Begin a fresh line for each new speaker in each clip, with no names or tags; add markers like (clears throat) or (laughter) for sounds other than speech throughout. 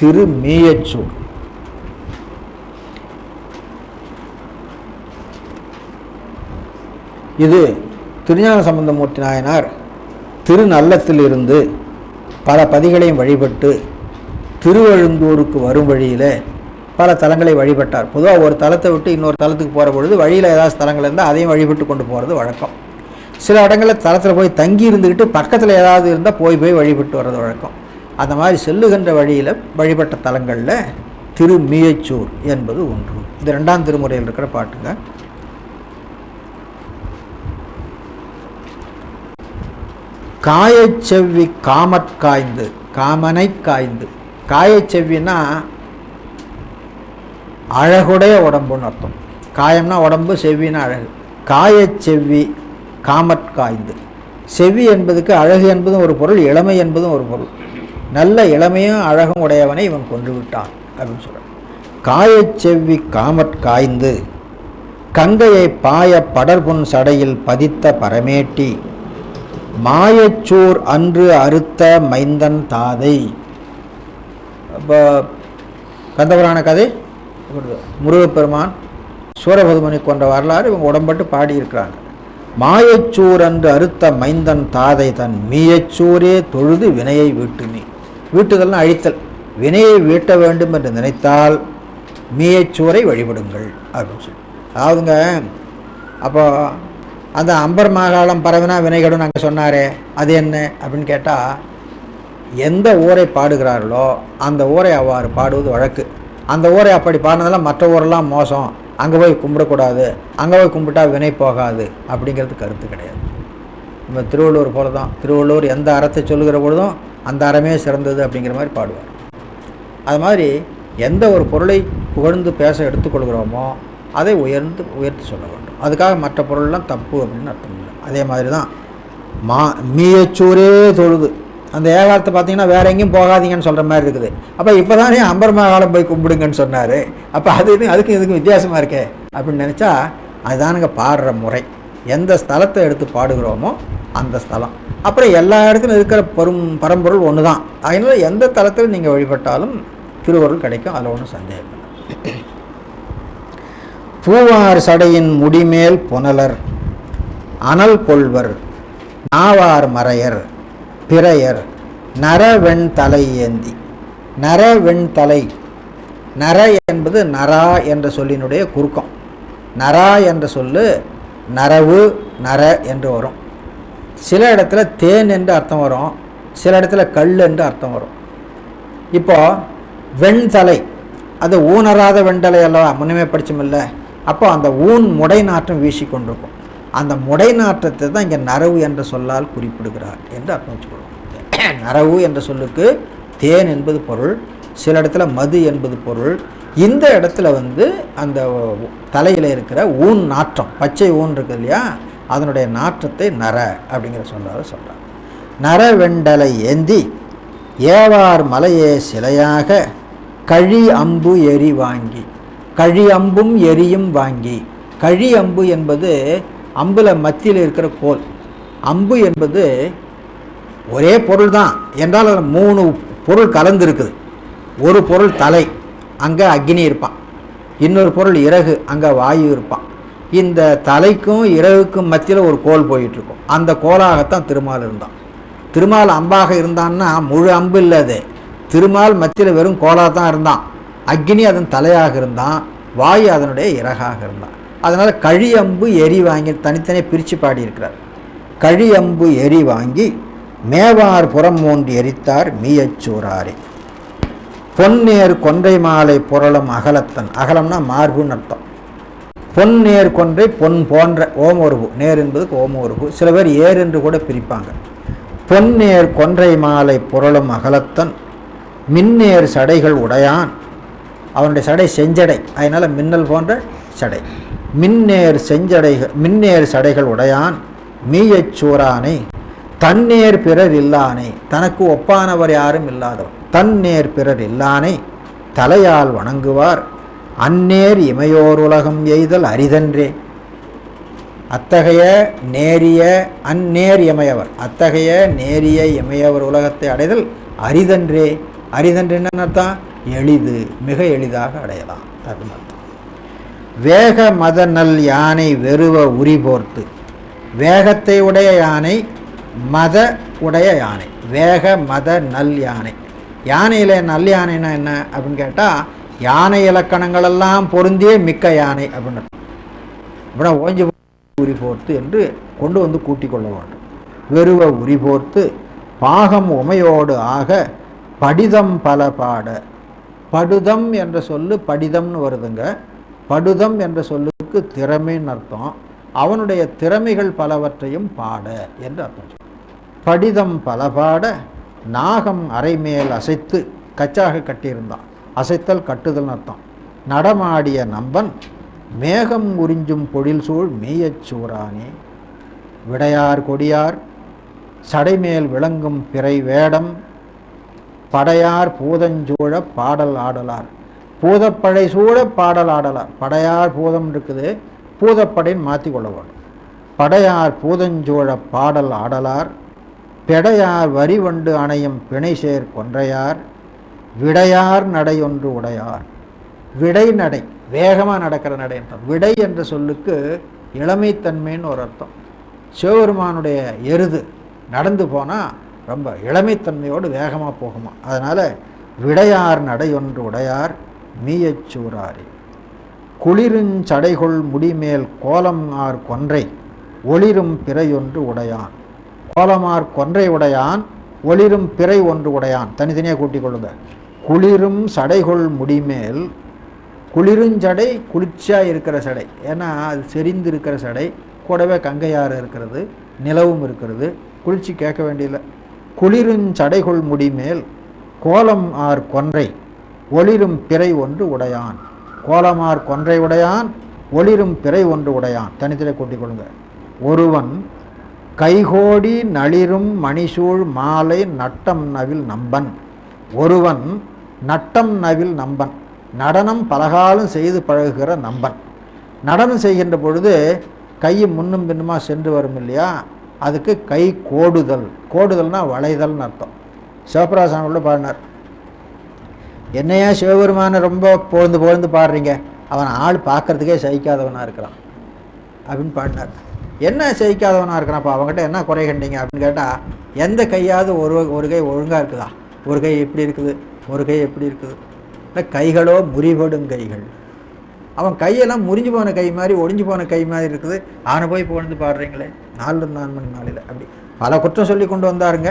திரு மீயச்சூர் இது திருஞான சம்பந்தமூர்த்தி நாயனார் திருநல்லத்திலிருந்து பல பதிகளையும் வழிபட்டு திருவழுந்தூருக்கு வரும் வழியில் பல தலங்களை வழிபட்டார். பொதுவாக ஒரு தலத்தை விட்டு இன்னொரு தலத்துக்கு போகிற பொழுது வழியில் ஏதாவது ஸ்தலங்கள் இருந்தால் அதையும் வழிபட்டு கொண்டு போகிறது வழக்கம். சில இடங்களில் தளத்தில் போய் தங்கி இருந்துக்கிட்டு பக்கத்தில் ஏதாவது இருந்தால் போய் போய் வழிபட்டு வர்றது வழக்கம். அந்த மாதிரி செல்லுகின்ற வழியில் வழிபட்ட தலங்களில் திருமியச்சூர் என்பது ஒன்று. இது ரெண்டாம் திருமுறையில் இருக்கிற பாட்டுங்க. காயச்செவ்வி காமற் காய்ந்து காமனை காய்ந்து. காயச்செவ்வினா அழகுடைய உடம்புன்னு அர்த்தம். காயம்னா உடம்பு செவ்வினா அழகு. காயச்செவ்வி காமற் காய்ந்து. செவ்வி என்பதுக்கு அழகு என்பதும் ஒரு பொருள் இளமை என்பதும் ஒரு பொருள். நல்ல இளமையும் அழகும் உடையவனை இவன் கொன்று விட்டான் அப்படின்னு சொல்கிறான் காயச்செவ்வி காமற் காய்ந்து கங்கையை பாய படர்புன் சடையில் பதித்த பரமேட்டி மாயச்சூர் அன்று அறுத்த மைந்தன் தாதை. இப்போ கந்தபுராண கதை? முருகப்பெருமான் சூரபதுமனை கொண்ட வரலாறு இவங்க உடம்பட்டு பாடியிருக்கிறாங்க. மாயச்சூர் அன்று அறுத்த மைந்தன் தாதை தன் மீயச்சூரே தொழுது வினையை வீட்டுமே. வீட்டுதல்னு அழித்தல். வினையை வீட்ட வேண்டும் என்று நினைத்தால் மீயச்சுவரை வழிபடுங்கள் அப்படின்னு சொல்லி. அதாவதுங்க அப்போ அந்த அம்பர் மாகாளம் பரவினா வினைகளும் நாங்கள் சொன்னாரே அது என்ன அப்படின்னு கேட்டால் எந்த ஊரை பாடுகிறார்களோ அந்த ஊரை அவ்வாறு பாடுவது வழக்கு. அந்த ஊரை அப்படி பாடினதெல்லாம் மற்ற ஊரெல்லாம் மோசம். அங்கே போய் கும்பிடக்கூடாது. அங்கே போய் கும்பிட்டா வினை போகாது அப்படிங்கிறது கருத்து கிடையாது. நம்ம திருவள்ளூர் போல தான் திருவள்ளூர் எந்த அறத்தை சொல்லுகிற பொழுதும் அந்த அறமே சிறந்தது அப்படிங்கிற மாதிரி பாடுவார். அது மாதிரி எந்த ஒரு பொருளை புகழ்ந்து பேச எடுத்துக்கொள்கிறோமோ அதை உயர்ந்து உயர்த்தி சொல்ல வேண்டும். அதுக்காக மற்ற பொருள்லாம் தப்பு அப்படின்னு அர்த்தம் இல்லை. அதே மாதிரி தான் மா மீயச்சூரே தொழுது. அந்த ஏகாலத்தை பார்த்தீங்கன்னா வேற எங்கேயும் போகாதீங்கன்னு சொல்கிற மாதிரி இருக்குது. அப்போ இப்போ தானே அம்பர் மகாலம் போய் கும்பிடுங்கன்னு சொன்னார். அப்போ அது இது அதுக்கும் இதுக்கும் வித்தியாசமாக இருக்கே அப்படின்னு நினச்சா அதுதானுங்க பாடுற முறை. எந்த ஸ்தலத்தை எடுத்து பாடுகிறோமோ அந்த ஸ்தலம். அப்புறம் எல்லா இடத்துலையும் இருக்கிற பரும் பரம்பொருள் ஒன்று தான் அதனால் எந்த தளத்தில் நீங்கள் வழிபட்டாலும் திருவருள் கிடைக்கும். அதில் ஒன்றும் சந்தேகம் பூவார் சடையின் முடிமேல் புனலர் அனல் கொள்வர் நாவார் மறையர் பிறையர் நரவெண் தலை ஏந்தி. நரவெண் தலை நர என்பது நரா என்ற சொல்லினுடைய குறுக்கம். நரா என்ற சொல்லு நரவு நர என்று வரும். சில இடத்துல தேன் என்று அர்த்தம் வரும் சில இடத்துல கல் என்று அர்த்தம் வரும். இப்போ வெண்தலை அது ஊனராத வெண்தலை அல்லவா? முன்னமே படிச்சோமில்ல அப்போ அந்த ஊன் முடை நாற்றம் வீசி கொண்டிருக்கும். அந்த முடை நாற்றத்தை தான் இங்கே நரவு என்ற சொல்லால் குறிப்பிடுகிறார் என்று அர்த்தம் வச்சுக்கொள்வோம். (clears throat) நரவு என்ற சொல்லுக்கு தேன் என்பது பொருள் சில இடத்துல மது என்பது பொருள். இந்த இடத்துல வந்து அந்த தலையில் இருக்கிற ஊன் நாற்றம் பச்சை ஊன் இருக்குது இல்லையா? அதனுடைய நாற்றத்தை நர அப்படிங்கிற சொல்லால் சொல்கிறார் நர வெண்டலை ஏந்தி ஏவார் மலையே சிலையாக கழி அம்பு எரி வாங்கி கழி அம்பும் எரியும் வாங்கி. கழி அம்பு என்பது அம்பில் மத்தியில் இருக்கிற கோல். அம்பு என்பது ஒரே பொருள் தான். என்றால் அதில் மூணு பொருள் கலந்துருக்குது. ஒரு பொருள் தலை அங்கே அக்னி இருப்பான். இன்னொரு பொருள் இறகு அங்கே வாயு இருப்பான். இந்த தலைக்கும் இரவுக்கும் மத்தியில் ஒரு கோல் போயிட்டுருக்கும். அந்த கோலாகத்தான் திருமால் இருந்தான். திருமால் அம்பாக இருந்தான்னா முழு அம்பு இல்லாது திருமால் மத்தியில் வெறும் கோலாக தான் இருந்தான். அக்னி அதன் தலையாக இருந்தான். வாயு அதனுடைய இறகாக இருந்தான். அதனால் கழி அம்பு எரி வாங்கி தனித்தனியாக பிரித்து பாடியிருக்கிறார். கழி அம்பு எரி வாங்கி மேவார் புறம் மூன்று எரித்தார் மீயச்சூராரே பொன்னேர் கொன்றை மாலை புரளும் அகலத்தன். அகலம்னா மார்புன்னு அர்த்தம். பொன் நேர் கொன்றை பொன் போன்ற ஓமோருபு நேர் என்பதுக்கு ஓமோருபு சில பேர் ஏர் என்று கூட பிரிப்பாங்க. பொன் நேர் கொன்றை மாலை புரளும் அகலத்தன். மின்னேர் சடைகள் உடையான். அவனுடைய சடை செஞ்சடை. அதனால் மின்னல் போன்ற சடை. மின்னேர் செஞ்சடைகள் மின்னேர் சடைகள் உடையான். மீயச் சூறானை. தன்னேர் பிறர் இல்லானே. தனக்கு ஒப்பானவர் யாரும் இல்லாதவன். தன்னேர் பிறர் இல்லானே. தலையால் வணங்குவார். அந்நேர் இமையோர் உலகம் எய்தல் அரிதன்றே. அத்தகைய நேரிய அந்நேர் இமையவர். அத்தகைய நேரிய இமையவர் உலகத்தை அடைதல் அரிதன்றே. அரிதன்று என்னன்னு அர்த்தம்? எளிது மிக எளிதாக அடையலாம். அப்படின்னு அர்த்தம். வேக மத நல் யானை வெறுவ உரி போர்த்து. வேகத்தை உடைய யானை மத உடைய யானை. வேக மத நல் யானை. யானையில் நல் யானைன்னா என்ன அப்படின்னு கேட்டால் யானை இலக்கணங்கள் எல்லாம் பொருந்திய மிக்க யானை அப்படின்னு. அப்படின்னா ஓஞ்சி உரி போர்த்து என்று கொண்டு வந்து கூட்டிக் கொள்ள வேண்டும். வெறுவ உரி போர்த்து பாகம் உமையோடு ஆக படிதம் பல பாட. படுதம் என்ற சொல்லு படிதம்னு வருதுங்க. படுதம் என்ற சொல்லுக்கு திறமைன்னு அர்த்தம். அவனுடைய திறமைகள் பலவற்றையும் பாட என்று அர்த்தம். படிதம் பல பாட நாகம் அரைமேல் அசைத்து கச்சாக கட்டியிருந்தான். அசைத்தல் கட்டுதல்னு அர்த்தம். நடமாடிய நம்பன் மேகம் உறிஞ்சும் பொழில் சூழ் மெய்யச் சூறானே. விடையார் கொடியார் சடைமேல் விளங்கும் பிறை வேடம். படையார் பூதஞ்சூழ பாடல் ஆடலார். பூதப்படை சூழ பாடல் ஆடலார். படையார் பூதம் இருக்குது. பூதப்படைன்னு மாற்றி கொள்ள வேண்டும் படையார் பூதஞ்சோழ பாடல் ஆடலார். பெடையார் வரி வண்டு அணையும் பிணைசேர் கொன்றையார். விடையார் நடையொன்று உடையார். விடை நடை வேகமாக நடக்கிற நடை அர்த்தம். விடை என்ற சொல்லுக்கு இளமைத்தன்மைன்னு ஒரு அர்த்தம். சிவபெருமானுடைய எருது நடந்து போனால் ரொம்ப இளமைத்தன்மையோடு வேகமாக போகுமா. அதனால் விடையார் நடையொன்று உடையார் மீயச்சூராரி குளிருஞ்சடைகொள் முடிமேல் கோலம் ஆர் கொன்றை ஒளிரும் பிறையொன்று உடையான். கோலமார் கொன்றை உடையான் ஒளிரும் பிறை ஒன்று உடையான். தனித்தனியாக கூட்டிக் கொள்ளுங்கள் குளிரும் சடைகொள் முடிமேல் குளிருஞ்சடை குளிர்ச்சியாக இருக்கிற சடை. ஏன்னா அது செறிந்து இருக்கிற சடை கூடவே கங்கையாறு இருக்கிறது நிலவும் இருக்கிறது குளிர்ச்சி கேட்க வேண்டியதில்லை. குளிருஞ்சடைகொள் முடிமேல் கோலம் ஆர் கொன்றை ஒளிரும் பிறை ஒன்று உடையான். கோலமார் கொன்றை உடையான் ஒளிரும் பிறை ஒன்று உடையான். தனித்திலே கூட்டிக் கொள்ளுங்க. ஒருவன் கைகோடி நளிரும் மணிசூழ் மாலை நட்டம் நவில் நம்பன். ஒருவன் நட்டம் நவில் நம்பன். நடனம் பலகாலம் செய்து பழகுகிற நம்பன். நடனம் செய்கின்ற பொழுது கை முன்னும் பின்னுமா சென்று வரும் இல்லையா? அதுக்கு கை கோடுதல். கோடுதல்னா வளைதல்னு அர்த்தம். சிவபிராசாமியோட பாடினார். என்னையா சிவபெருமானை ரொம்ப புகழ்ந்து புகழ்ந்து பாடுறீங்க? அவன் ஆள் பார்க்கறதுக்கே சகிக்காதவனாக இருக்கிறான். அப்படின்னு பாடினார். என்ன சகிக்காதவனாக இருக்கிறான்ப்பா அவங்ககிட்ட என்ன குறை கண்டீங்க? அப்படின்னு கேட்டால் எந்த கையாவது ஒரு ஒரு கை ஒழுங்காக இருக்குதா? ஒரு கை எப்படி இருக்குது. ஒரு கை எப்படி இருக்குது இல்லை கைகளோ முறிபடும் கைகள். அவன் கையெல்லாம் முறிஞ்சு போன கை மாதிரி ஒடிஞ்சு போன கை மாதிரி இருக்குது. அவனை போய் புகழ்ந்து பாடுறீங்களே? நாலு நாலு மணி நாளில். அப்படி பல குற்றம் சொல்லி கொண்டு வந்தாருங்க.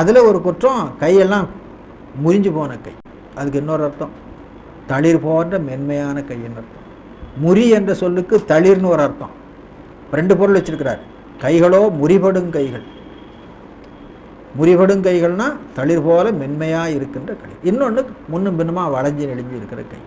அதில் ஒரு குற்றம் கையெல்லாம் முறிஞ்சு போன கை. அதுக்கு இன்னொரு அர்த்தம். தளிர் போன்ற மென்மையான கைன்னு அர்த்தம். முறி என்ற சொல்லுக்கு தளிர்னு ஒரு அர்த்தம். ரெண்டு பொருள் வச்சிருக்கிறார். கைகளோ முறிபடும் கைகள். முறிபடும் கைகள்னால் தளிர் போல மென்மையாக இருக்கின்ற கை. இன்னொன்று முன்னும் பின்னுமாக வளைஞ்சி நெளிஞ்சு இருக்கிற கை.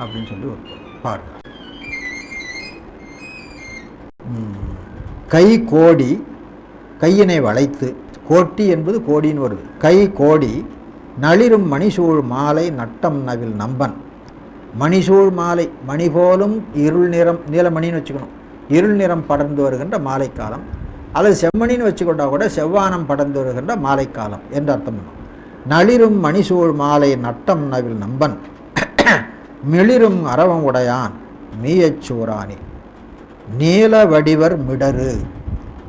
அப்படின்னு சொல்லி ஒரு பாடு கை கோடி கையினை வளைத்து கோட்டி என்பது கோடின்னு வருது. கை கோடி நளிரும் மணிசூழ் மாலை நட்டம் நவில் நம்பன். மணிசூழ் மாலை மணி போலும் இருள் நிறம் நீலமணின்னு வச்சுக்கணும். இருள் நிறம் படர்ந்து வருகின்ற மாலை காலம் அல்லது செம்மணின்னு வச்சுக்கொண்டா கூட செவ்வானம் படர்ந்து வருகின்ற மாலை காலம் என்று அர்த்தம். பண்ணும் நளிரும் மணிசூழ் மாலை நட்டம் நவில் நம்பன். மிளிரும் அரவம் உடையான் மீயச்சூரானி நீல வடிவர் மிடரு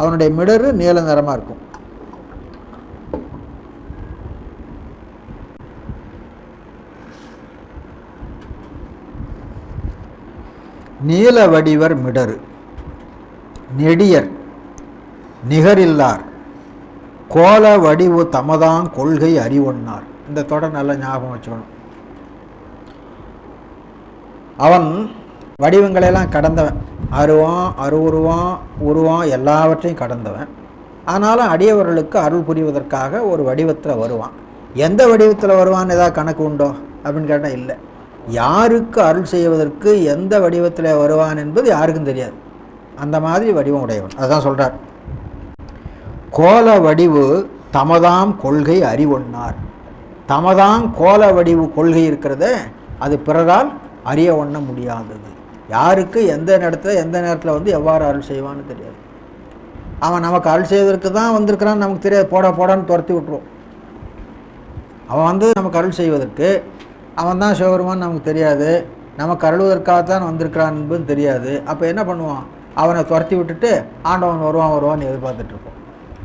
அவனுடைய மிடரு நீல நிறமாக இருக்கும். நீல வடிவர் மிடரு நெடியர். நிகரில்லார். கோல வடிவு தமதான் கொள்கை அறிவொன்னார். இந்த தொடர் நல்ல ஞாபகம் வச்சுக்கணும். அவன் வடிவங்களையெல்லாம் கடந்தவன். அருவான் அருவுருவான் உருவான் எல்லாவற்றையும் கடந்தவன். ஆனாலும் அடியவர்களுக்கு அருள் புரிவதற்காக ஒரு வடிவத்தில் வருவான். எந்த வடிவத்தில் வருவான்னு ஏதாவது கணக்கு உண்டோ? அப்படின்னு கேட்டால் இல்லை. யாருக்கு அருள் செய்வதற்கு எந்த வடிவத்தில் வருவான் என்பது யாருக்கும் தெரியாது. அந்த மாதிரி வடிவம் உடையவன். அதுதான் சொல்கிறார் கோல வடிவு தமதாம் கொள்கை அறிவொன்னார். தமதாம் கோல வடிவு கொள்கை இருக்கிறத அது பிறரால் அறிய ஒண்ண முடியாதது. யாருக்கு எந்த நேரத்தில் எந்த நேரத்தில் வந்து எவ்வாறு அருள் செய்வான்னு தெரியாது. அவன் நமக்கு அருள் செய்வதற்கு தான் வந்திருக்கிறான்னு நமக்கு தெரியாது. போட போடான்னு துரத்தி விட்டுருவோம் அவன் வந்து நமக்கு அருள் செய்வதற்கு அவன் தான் சிவபெருமான் நமக்கு தெரியாது. நமக்கு அருள்வதற்காகத்தான் வந்திருக்கிறான் என்பதும் தெரியாது. அப்போ என்ன பண்ணுவான்? அவனை துரத்தி விட்டுட்டு ஆண்டவன் வருவான் வருவான்னு எதிர்பார்த்துட்ருப்போம்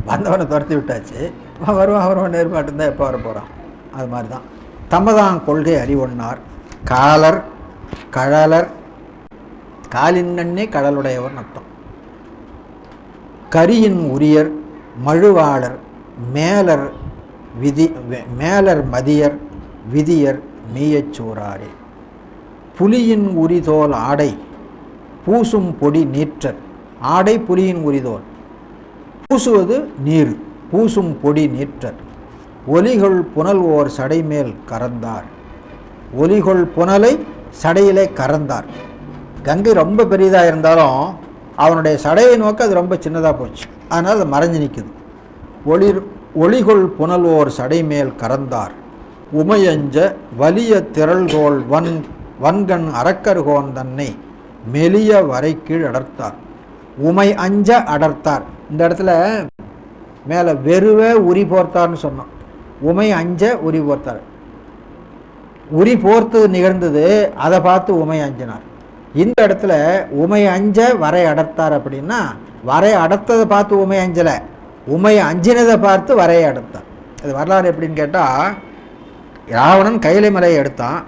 வந்தவனை துரத்தி விட்டாச்சு. அவன் வருவான் வருவான் எதிர்பார்த்து இருந்தால் எப்போ வர போகிறான் அது மாதிரி தான். தமதான் கொள்கை அறிவொன்னார். காலர் கழலர் காலின்னே கடலுடையவர் அர்த்தம் கரியின் உரியர் மழுவாளர் மேலர் விதி மேலர் மதியர் விதியர் மீயச்சூராரே புலியின் உரிதோல் ஆடை பூசும் பொடி நீற்றர். ஆடை புலியின் உரிதோல். பூசுவது நீர் பூசும் பொடி நீற்றர் ஒலிகள் புனல் ஓர் சடைமேல் கறந்தார். ஒலிகொள் புனலை சடையிலே கறந்தார். கங்கை ரொம்ப பெரியதாக இருந்தாலும் அவனுடைய சடையை நோக்கி அது ரொம்ப சின்னதாக போச்சு. அதனால் அது மறைஞ்சு நிற்குது ஒளி ஒளிகொள் புனல்வோர் சடைமேல் கறந்தார். உமையஞ்ச வலிய திரள்கோள் வன் வன்கண் அரக்கர்கோன் தன்னை மெலிய வரை கீழ் அடர்த்தார். உமை அஞ்ச அடர்த்தார். இந்த இடத்துல மேலே வெறுவே உரி போர்த்தார்னு சொன்னான். உமை அஞ்ச உரி போர்த்தார். உரி போர்த்து நிகழ்ந்தது அதை பார்த்து உமை அஞ்சினார். இந்த இடத்துல உமை அஞ்ச வரை அடர்த்தார் அப்படின்னா வரை அடர்த்ததை பார்த்து உமை அஞ்சலை. உமை அஞ்சினதை பார்த்து வரையை அடர்த்தார். அது வரலாறு எப்படின்னு கேட்டால் ராவணன் கைலை மலையை எடுத்தான்.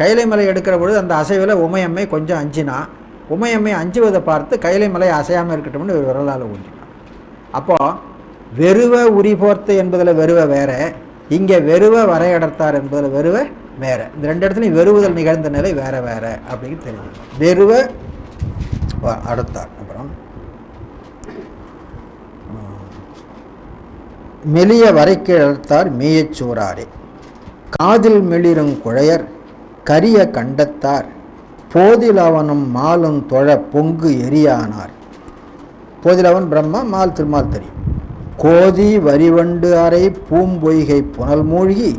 கைலை மலை எடுக்கிற பொழுது அந்த அசைவில் உமையம்மை கொஞ்சம் அஞ்சினான் உமையம்மை அஞ்சுவதை பார்த்து கைலை மலை அசையாமல் இருக்கட்டும்னு ஒரு வரலாறு ஒன்று அப்போது வெறுவ உரி போர்த்து என்பதில் வெறுவ வேற இங்கே வெறுவ வரையடர்த்தார் என்பதில் வெறுவ வேற. இந்த ரெண்டு இடத்துலையும் வெறுவுதல் நிகழ்ந்த நிலை வேற வேற அப்படின்னு தெரியும் வெறுவ அடுத்தார். அடர்த்தார் அப்புறம் மெலிய வரைக்கு அடர்த்தார் மேயச் சூறாரே. காதில் மெளிரும் குழையர் கரிய கண்டத்தார் போதில் அவனும் மாலும் தொழ பொங்கு எரியானார். போதிலவன் பிரம்மா மால் திருமால் தெரியும். கோதி வரிவண்டு அறை பூம்பொய்கை புனல் மூழ்கி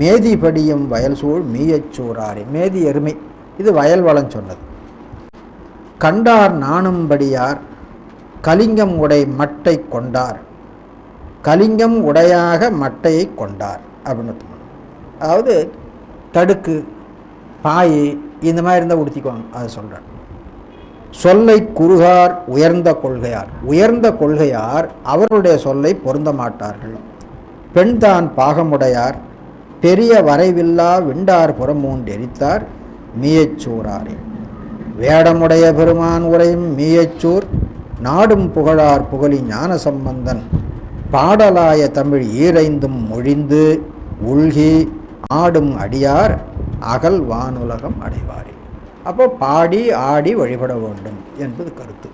மேதி படியும் வயல் சூழ் மீயச்சூறாரே மேதி எருமை இது வயல் வளம் சொன்னது. கண்டார் நாணும்படியார் கலிங்கம் உடை மட்டை கொண்டார். கலிங்கம் உடையாக மட்டையை கொண்டார் அப்படின்னு அதாவது தடுக்கு பாய் இந்த மாதிரி இருந்தால் உடுத்திக்குவாங்க அதை சொல்கிறேன் சொல்லை குறுகார் உயர்ந்த கொள்கையார். உயர்ந்த கொள்கையார் அவருடைய சொல்லை பொருந்த மாட்டார்கள். பெண்தான் பாகமுடையார். பெரிய வரைவில்லா விண்டார் புறமூண்டெரித்தார் மீயச்சூராரே வேடமுடைய பெருமான் உரையும் மீயச்சூர் நாடும் புகழார் புகழி ஞான சம்பந்தன் பாடலாய தமிழ் ஈரைந்தும் மொழிந்து உள்கி ஆடும் அடியார். அகல் வானுலகம் அடைவார். அப்போ பாடி ஆடி வழிபட வேண்டும் என்பது கருத்து.